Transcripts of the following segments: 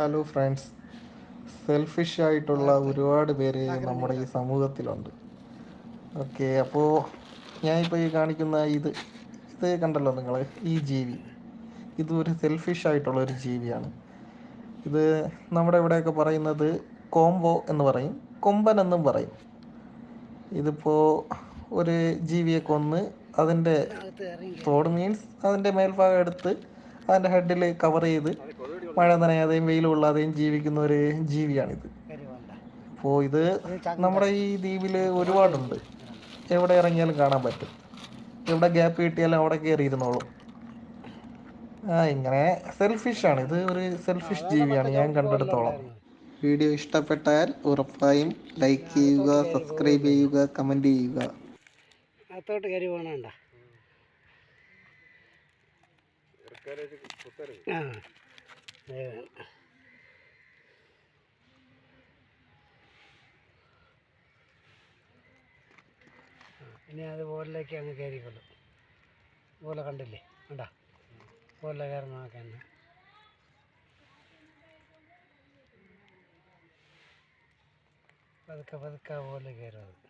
Hello friends selfish ആയിട്ടുള്ള ഒരുപാട് പേര് നമ്മുടെ ഈ സമൂഹത്തിലുണ്ട്. ഓക്കെ അപ്പോൾ ഞാനിപ്പോൾ ഈ കാണിക്കുന്ന ഇത് ഇത് കണ്ടല്ലോ നിങ്ങൾ ഈ ജീവി. ഇത് ഒരു സെൽഫിഷ് ആയിട്ടുള്ള ഒരു ജീവിയാണ്. ഇത് നമ്മുടെ ഇവിടെയൊക്കെ പറയുന്നത് കോംബോ എന്ന് പറയും കൊമ്പൻ എന്നും പറയും. ഇതിപ്പോൾ ഒരു ജീവിയെ കൊന്ന് അതിന്റെ തോട് മീൻസ് അതിന്റെ മേൽഭാഗം എടുത്ത് അതിന്റെ ഹെഡിൽ കവർ ചെയ്ത് മഴ നനയാതെയും വെയിൽ കൊള്ളാതെയും ജീവിക്കുന്ന ഒരു ജീവിയാണിത്. അപ്പോൾ ഇത് നമ്മുടെ ഈ ദ്വീപിൽ ഒരുപാടുണ്ട്. എവിടെ ഇറങ്ങിയാലും കാണാൻ പറ്റും. എവിടെ ഗ്യാപ്പ് കിട്ടിയാലും അവിടെ കയറി ഇരുന്നോളും ആ ഇങ്ങനെ സെൽഫിഷ് ആണ്. ഇത് ഒരു സെൽഫിഷ് ജീവിയാണ്. ഞാൻ കണ്ടെടുത്തോളം. വീഡിയോ ഇഷ്ടപ്പെട്ടാൽ ഉറപ്പായും ലൈക്ക് ചെയ്യുക സബ്സ്ക്രൈബ് ചെയ്യുക കമന്റ് ചെയ്യുക. അത്തോട്ട് കയറി പോകണണ്ട ആ, ഇനി അത് ബോളിലേക്ക് അങ്ങ് കയറിക്കൊള്ളും. ബോല കണ്ടില്ലേ? കണ്ടാ? ബോലിലെ കയറുന്ന നോക്കാൻ പതുക്കെ പതുക്കെ പോലെ കയറും അത്.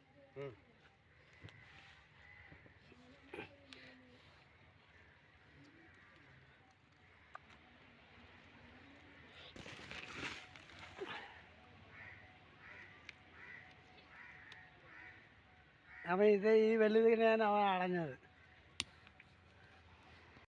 അവൻ ഇത് ഈ വെള്ളിതിനെയാണ് അവൻ അടഞ്ഞത്